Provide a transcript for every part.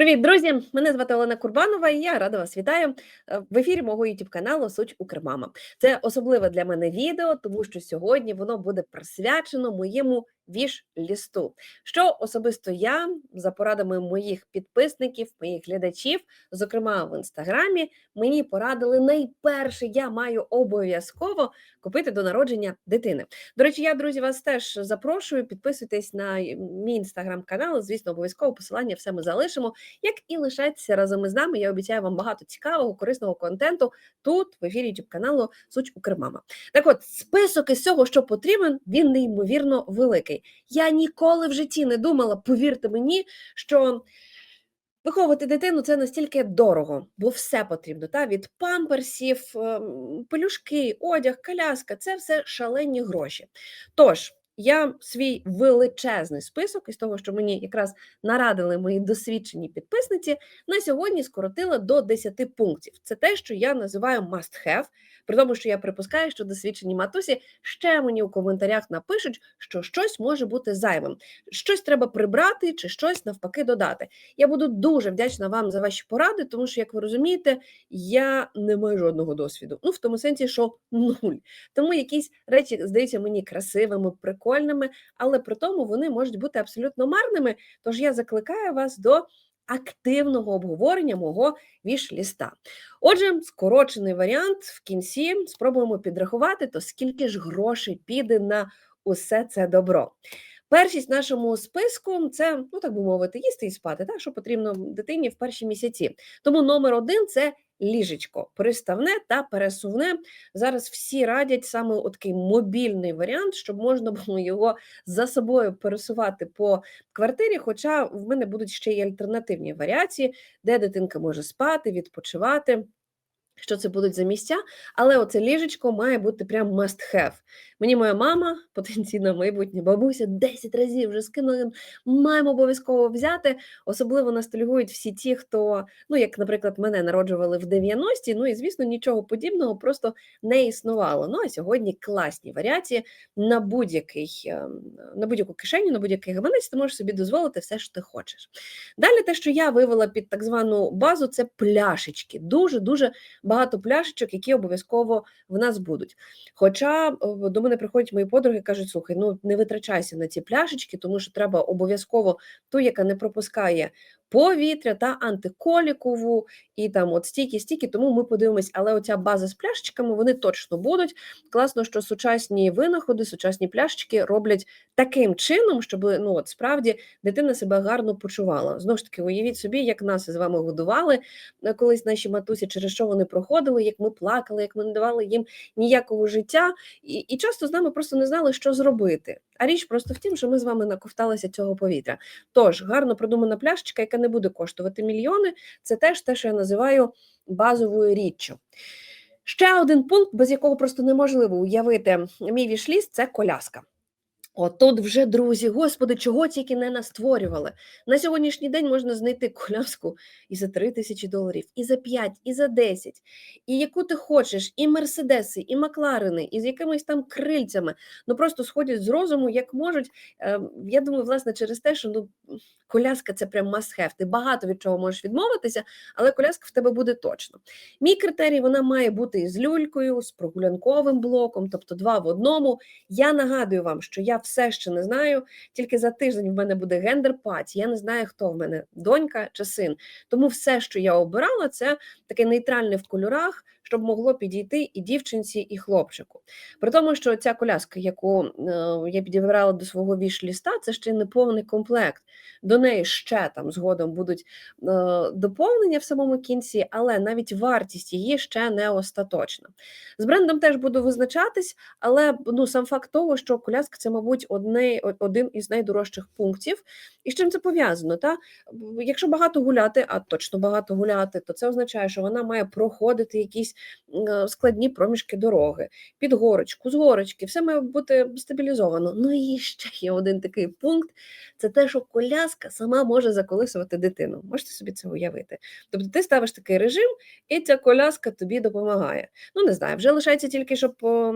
Привіт, друзі! Мене звати Олена Курбанова, і я рада вас вітаю е, в ефірі мого youtube каналу Суть Укрмама. Це особливе для мене відео, тому що сьогодні воно буде присвячено моєму віш-лісту. Що особисто я за порадами моїх підписників, моїх глядачів, зокрема в інстаграмі, мені порадили найперше, я маю обов'язково купити до народження дитини. До речі, я друзі вас теж запрошую. Підписуйтесь на мій інстаграм-канал. Звісно, обов'язково посилання все ми залишимо. Як і лишайтеся разом із нами. Я обіцяю вам багато цікавого, корисного контенту тут, в ефірі youtube каналу Суть Укрмама. Так от, список із цього, що потрібен, він неймовірно великий. Я ніколи в житті не думала, повірте мені, що. Виховувати дитину це настільки дорого, бо все потрібно. Та? Від памперсів, ем, пелюшки, одяг, коляска це все шалені гроші. Тож, я свій величезний список із того, що мені якраз нарадили мої досвідчені підписниці, на сьогодні скоротила до 10 пунктів. Це те, що я називаю must have, при тому, що я припускаю, що досвідчені матусі ще мені у коментарях напишуть, що щось може бути зайвим, щось треба прибрати чи щось навпаки додати. Я буду дуже вдячна вам за ваші поради, тому що, як ви розумієте, я не маю жодного досвіду. Ну, в тому сенсі, що нуль. Тому якісь речі здаються мені красивими, прикольними, але при тому вони можуть бути абсолютно марними. Тож я закликаю вас до активного обговорення мого віш-ліста. Отже, скорочений варіант в кінці спробуємо підрахувати, то скільки ж грошей піде на усе це добро. Першість в нашому списку це, ну так би мовити, їсти і спати, так, що потрібно дитині в перші місяці. Тому номер один це ліжечко, приставне та пересувне. Зараз всі радять саме такий мобільний варіант, щоб можна було його за собою пересувати по квартирі. Хоча в мене будуть ще й альтернативні варіації, де дитинка може спати, відпочивати. Що це будуть за місця, але оце ліжечко має бути прям must have. Мені моя мама, потенційна майбутня бабуся, 10 разів вже скинула, маємо обов'язково взяти. Особливо ностальгують всі ті, хто, ну як, наприклад, мене народжували в 90-ті, ну і звісно, нічого подібного просто не існувало. Ну а сьогодні класні варіації на будь-який ем, на будь-яку кишеню, на будь-який гаманець, ти можеш собі дозволити все, що ти хочеш. Далі, те, що я вивела під так звану базу, це пляшечки. Дуже дуже багато пляшечок, які обов'язково в нас будуть. Хоча до мене приходять мої подруги кажуть, слухай, ну не витрачайся на ці пляшечки, тому що треба обов'язково ту, яка не пропускає повітря та антиколікову, і там от стільки, стільки, тому ми подивимось, але оця база з пляшечками вони точно будуть. Класно, що сучасні винаходи, сучасні пляшечки роблять таким чином, щоб ну от справді дитина себе гарно почувала. Знову ж таки, уявіть собі, як нас з вами годували е, колись наші матусі, через що вони проходили, як ми плакали, як ми не давали їм ніякого життя, і, і часто з нами просто не знали, що зробити. А річ просто в тім, що ми з вами наковталися цього повітря. Тож гарно продумана пляшечка, яка не буде коштувати мільйони, це теж те, що я називаю базовою річчю. Ще один пункт, без якого просто неможливо уявити мій вішліст, це коляска. Отут вже, друзі, господи, чого тільки не настворювали. На сьогоднішній день можна знайти коляску і за 3 тисячі доларів, і за 5, і за 10, і яку ти хочеш, і мерседеси, і макларени, і з якимись там крильцями. Ну просто сходять з розуму, як можуть. Ем, я думаю, власне, через те, що ну, коляска це прям must have. Ти багато від чого можеш відмовитися, але коляска в тебе буде точно. Мій критерій вона має бути із люлькою, з прогулянковим блоком, тобто два в одному. Я нагадую вам, що я все ще не знаю. Тільки за тиждень в мене буде гендер-паті. Я не знаю, хто в мене донька чи син. Тому все, що я обирала, це таке нейтральне в кольорах, щоб могло підійти і дівчинці, і хлопчику. При тому, що ця коляска, яку е, я підібрала до свого віш-ліста, це ще не повний комплект. До неї ще там згодом будуть е, доповнення в самому кінці, але навіть вартість її ще не остаточна. З брендом теж буду визначатись, але ну сам факт того, що коляска це, мабуть, одне, один із найдорожчих пунктів. І з чим це пов'язано? Та? Якщо багато гуляти, а точно багато гуляти, то це означає, що вона має проходити якісь складні проміжки дороги, під горочку, з горочки, все має бути стабілізовано. Ну і ще є один такий пункт: це те, що коляска сама може заколисувати дитину. Можете собі це уявити? Тобто ти ставиш такий режим, і ця коляска тобі допомагає. Ну, не знаю, вже лишається тільки, щоб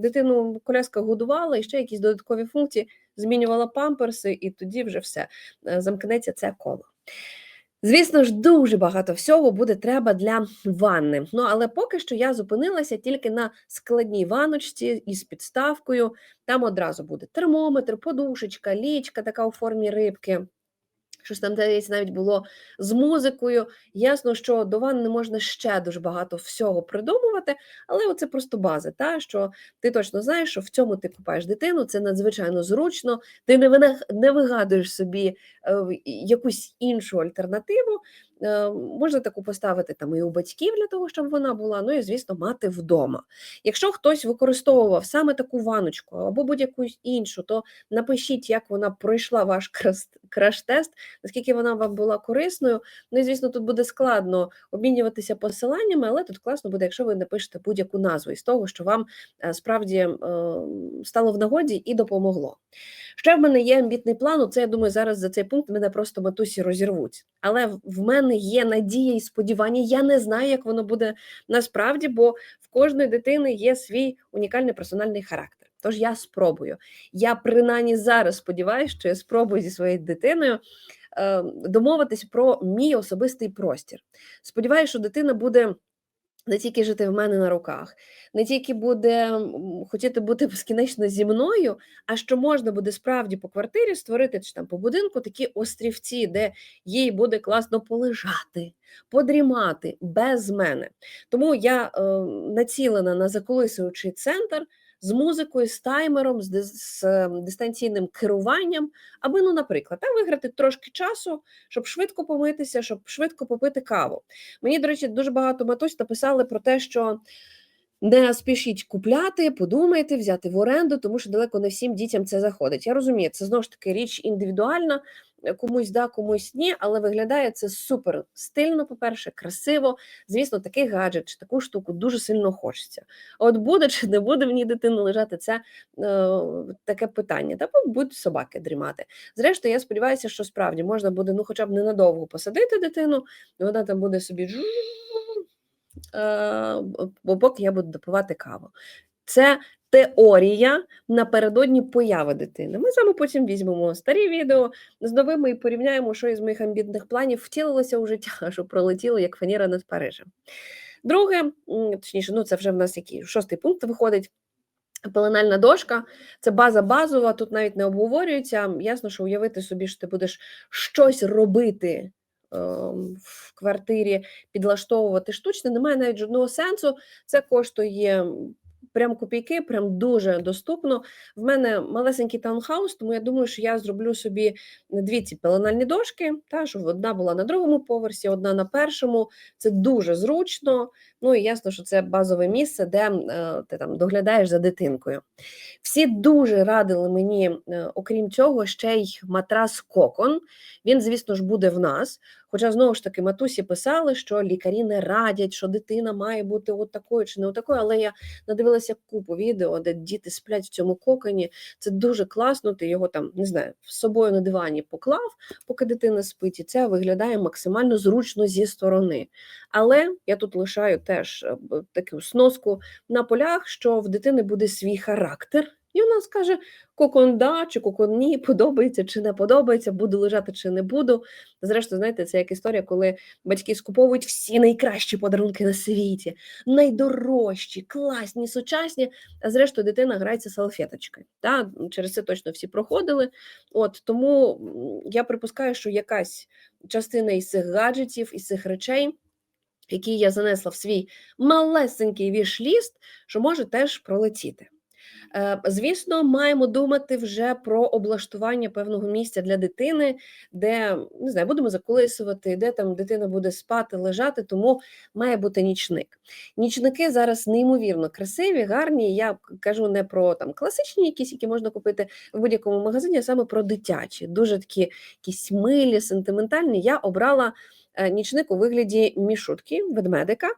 дитину коляска годувала і ще якісь додаткові функції, змінювала памперси, і тоді вже все е, замкнеться це коло. Звісно ж, дуже багато всього буде треба для ванни. Ну, але поки що я зупинилася тільки на складній ваночці із підставкою. Там одразу буде термометр, подушечка, лічка така у формі рибки. Щось там здається, навіть було з музикою. Ясно, що до ванни можна ще дуже багато всього придумувати, але це просто база, та що ти точно знаєш, що в цьому ти купаєш дитину, це надзвичайно зручно. Ти не вигадуєш собі е, якусь іншу альтернативу. Е, Можна таку поставити там і у батьків для того, щоб вона була, ну і звісно, мати вдома. Якщо хтось використовував саме таку ваночку або будь-яку іншу, то напишіть, як вона пройшла ваш краш-тест, наскільки вона вам була корисною. Ну і звісно, тут буде складно обмінюватися посиланнями, але тут класно буде, якщо ви напишете будь-яку назву із того, що вам е, справді е, стало в нагоді і допомогло. Ще в мене є амбітний план. Оце я думаю, зараз за цей пункт мене просто матусі розірвуть. Але в- в мене є надія і сподівання. Я не знаю, як воно буде насправді, бо в кожної дитини є свій унікальний персональний характер. Тож я спробую. Я принаймні зараз сподіваюся, що я спробую зі своєю дитиною е, домовитись про мій особистий простір. Сподіваюся, що дитина буде. Не тільки жити в мене на руках, не тільки буде хотіти бути безкінечно зі мною, а що можна буде справді по квартирі створити чи там по будинку такі острівці, де їй буде класно полежати, подрімати без мене. Тому я е, націлена на заколисуючий центр з музикою, з таймером, з, з е, дистанційним керуванням, аби, ну, наприклад, та, виграти трошки часу, щоб швидко помитися, щоб швидко попити каву. Мені, до речі, дуже багато матусь написали про те, що не спішіть купляти, подумайте, взяти в оренду, тому що далеко не всім дітям це заходить. Я розумію, це знову ж таки річ індивідуальна, комусь да, комусь ні, але виглядає це супер стильно, по-перше, красиво. Звісно, такий гаджет чи таку штуку дуже сильно хочеться. От буде чи не буде в ній дитина лежати, це е, таке питання. Та будуть собаки дрімати. Зрештою, я сподіваюся, що справді можна буде ну, хоча б ненадовго посадити дитину, і вона там буде собі е, бо поки я буду допивати каву. Це теорія напередодні появи дитини. Ми з вами потім візьмемо старі відео з новими і порівняємо, що із моїх амбітних планів втілилося у життя, що пролетіло як фаніра над Парижем. Друге, точніше, ну це вже в нас який шостий пункт виходить. Пеленальна дошка це база базова, тут навіть не обговорюється. Ясно, що уявити собі, що ти будеш щось робити ем, в квартирі, підлаштовувати штучно, немає навіть жодного сенсу. Це коштує прям копійки, прям дуже доступно. В мене малесенький таунхаус, тому я думаю, що я зроблю собі дві ці пеленальні дошки, та, щоб одна була на другому поверсі, одна на першому. Це дуже зручно. Ну і ясно, що це базове місце, де е, ти там доглядаєш за дитинкою. Всі дуже радили мені, е, окрім цього, ще й матрас кокон. Він, звісно ж, буде в нас. Хоча знову ж таки матусі писали, що лікарі не радять, що дитина має бути от такою чи не от такою. Але я надивилася купу відео, де діти сплять в цьому коконі. Це дуже класно. Ти його там не знаю, з собою на дивані поклав, поки дитина спить, і це виглядає максимально зручно зі сторони. Але я тут лишаю теж е, таку сноску на полях, що в дитини буде свій характер. І вона скаже, кокон да, чи кокон ні, подобається чи не подобається, буду лежати чи не буду. Зрештою, знаєте, це як історія, коли батьки скуповують всі найкращі подарунки на світі, найдорожчі, класні, сучасні, а зрештою дитина грається салфеточкою. Та? Через це точно всі проходили. От, тому я припускаю, що якась частина із цих гаджетів, із цих речей який я занесла в свій малесенький віш-ліст, що може теж пролетіти. Е, Звісно, маємо думати вже про облаштування певного місця для дитини, де не знаю, будемо заколисувати, де там дитина буде спати, лежати, тому має бути нічник. Нічники зараз неймовірно красиві, гарні. Я кажу не про там класичні, якісь, які можна купити в будь-якому магазині, а саме про дитячі, дуже такі якісь милі, сентиментальні. Я обрала е, нічник у вигляді мішутки, ведмедика.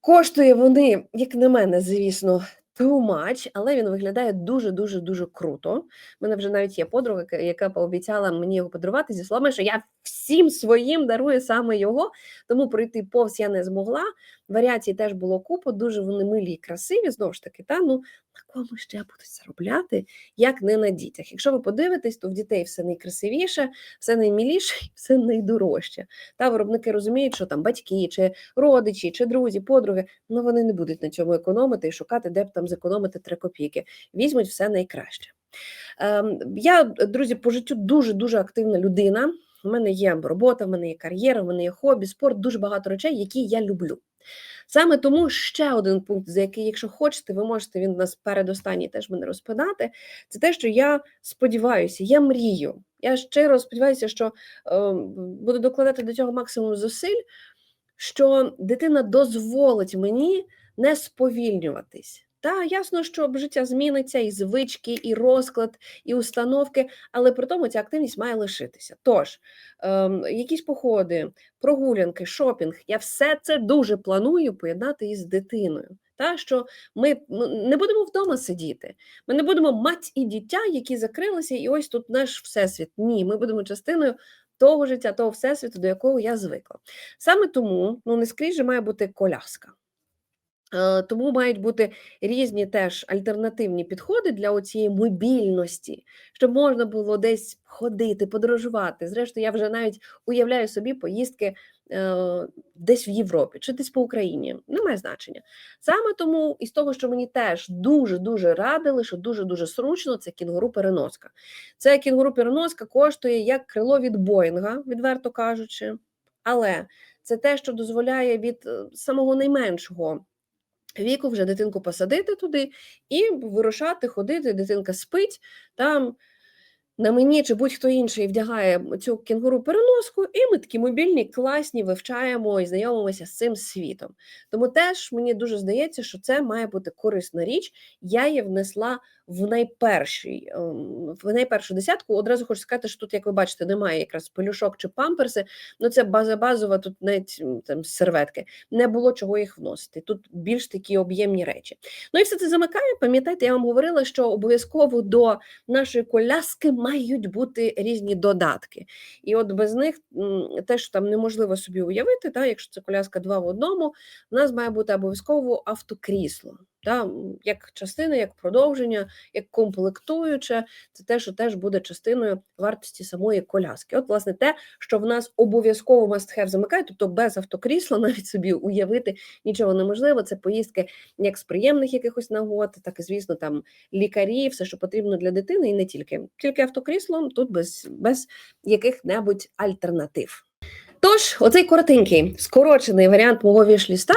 Коштує вони, як на мене, звісно, too much, але він виглядає дуже-дуже дуже круто. У мене вже навіть є подруга, яка пообіцяла мені його подарувати зі словами, що я всім своїм дарую саме його, тому пройти повз я не змогла. Варіацій теж було купа, дуже вони милі і красиві. Знову ж таки, та ну на кому ще я буду заробляти, як не на дітях. Якщо ви подивитесь, то в дітей все найкрасивіше, все найміліше все найдорожче. Та виробники розуміють, що там батьки, чи родичі, чи друзі, подруги, ну вони не будуть на цьому економити і шукати, де б там зекономити три копійки. Візьмуть все найкраще. Ем, Я, друзі, по життю дуже дуже активна людина. У мене є робота, в мене є кар'єра, в мене є хобі, спорт, дуже багато речей, які я люблю. Саме тому ще один пункт, за який, якщо хочете, ви можете він у нас передостанній теж мене розпитати, це те, що я сподіваюся, я мрію. Я щиро сподіваюся, що е, буду докладати до цього максимум зусиль, що дитина дозволить мені не сповільнюватись. Та ясно, що життя зміниться, і звички, і розклад, і установки, але при тому ця активність має лишитися. Тож, ем, якісь походи, прогулянки, шопінг, я все це дуже планую поєднати із дитиною. Та що ми не будемо вдома сидіти, ми не будемо мать і дитя, які закрилися, і ось тут наш всесвіт. Ні, ми будемо частиною того життя, того всесвіту, до якого я звикла. Саме тому ну не скрізь же має бути коляска. Е, тому мають бути різні теж альтернативні підходи для цієї мобільності, щоб можна було десь ходити, подорожувати. Зрештою, я вже навіть уявляю собі поїздки е, десь в Європі чи десь по Україні. Немає значення. Саме тому, із того, що мені теж дуже-дуже радили, що дуже-дуже зручно, це кінгуру-переноска. Це кінгуру-переноска коштує як крило від Боїнга, відверто кажучи. Але це те, що дозволяє від е, самого найменшого віку вже дитинку посадити туди і вирушати, ходити, дитинка спить там. На мені чи будь-хто інший вдягає цю кінгуру переноску, і ми такі мобільні, класні, вивчаємо і знайомимося з цим світом. Тому теж мені дуже здається, що це має бути корисна річ. Я її внесла в найперший, ем, в найпершу десятку. Одразу хочу сказати, що тут, як ви бачите, немає якраз пелюшок чи памперси. Ну це база базова, тут навіть там серветки. Не було чого їх вносити. Тут більш такі об'ємні речі. Ну і все це замикає. Пам'ятаєте, я вам говорила, що обов'язково до нашої коляски мають бути різні додатки. І от без них те, що там неможливо собі уявити, та, якщо це коляска два в одному, в нас має бути обов'язково автокрісло та, як частина, як продовження, як комплектуюче, це те, що теж буде частиною вартості самої коляски. От, власне, те, що в нас обов'язково must-have замикає, тобто без автокрісла навіть собі уявити нічого неможливо. Це поїздки як з приємних якихось нагод, так і, звісно, там лікарі, все, що потрібно для дитини, і не тільки. Тільки автокрісло тут без, без яких-небудь альтернатив. Тож, оцей коротенький скорочений варіант мого вішліста,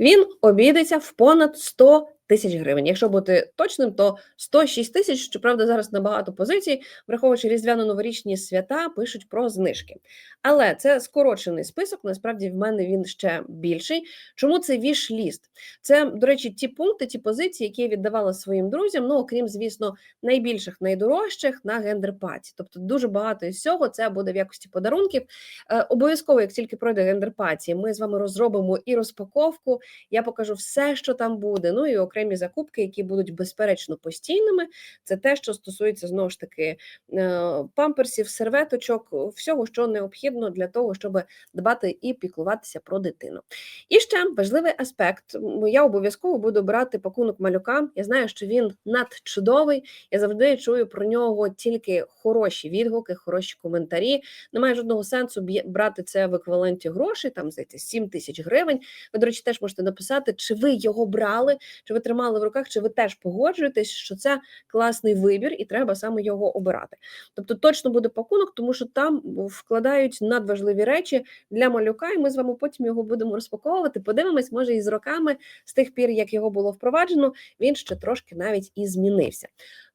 він обійдеться в понад 100 тисяч гривень. Якщо бути точним, то 106 тисяч, щоправда, зараз набагато позицій, враховуючи різдвяно-новорічні свята, пишуть про знижки. Але це скорочений список. Насправді в мене він ще більший. Чому це віш-ліст? Це, до речі, ті пункти, ті позиції, які я віддавала своїм друзям. Ну, окрім, звісно, найбільших, найдорожчих на гендерпаті. Тобто, дуже багато із цього це буде в якості подарунків. Е, обов'язково, як тільки пройде гендерпаті, ми з вами розробимо і розпаковку. Я покажу все, що там буде. Ну і окремі закупки, які будуть безперечно постійними. Це те, що стосується знову ж таки е, памперсів, серветочок, всього, що необхідно для того, щоб дбати і піклуватися про дитину. І ще важливий аспект: я обов'язково буду брати пакунок малюка. Я знаю, що він надчудовий. Я завжди чую про нього тільки хороші відгуки, хороші коментарі. Немає жодного сенсу брати це в еквіваленті грошей, там здається, 7 тисяч гривень. Ви, до речі, теж можете написати, чи ви його брали, чи ви тримали в руках, чи ви теж погоджуєтесь, що це класний вибір, і треба саме його обирати. Тобто точно буде пакунок, тому що там вкладають надважливі речі для малюка, і ми з вами потім його будемо розпаковувати. Подивимось, може, і з роками, з тих пір, як його було впроваджено, він ще трошки навіть і змінився.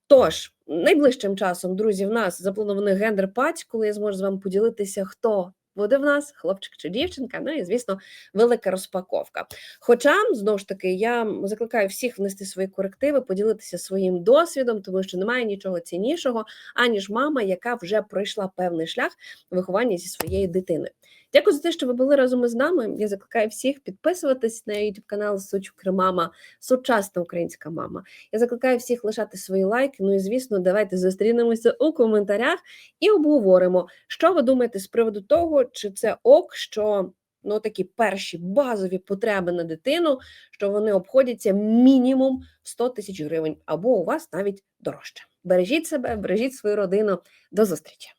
Тож, найближчим часом, друзі, в нас запланований гендер-пать, коли я зможу з вами поділитися, хто буде в нас хлопчик чи дівчинка, ну і, звісно, велика розпаковка. Хоча, знову ж таки, я закликаю всіх внести свої корективи, поділитися своїм досвідом, тому що немає нічого ціннішого, аніж мама, яка вже пройшла певний шлях виховання зі своєю дитиною. Дякую за те, що ви були разом із нами. Я закликаю всіх підписуватись на YouTube канал Суч Мама, сучасна українська мама. Я закликаю всіх лишати свої лайки. Ну і звісно, давайте зустрінемося у коментарях і обговоримо, що ви думаєте з приводу того, чи це ок, що ну такі перші базові потреби на дитину, що вони обходяться мінімум в 100 тисяч гривень, або у вас навіть дорожче. Бережіть себе, бережіть свою родину. До зустрічі!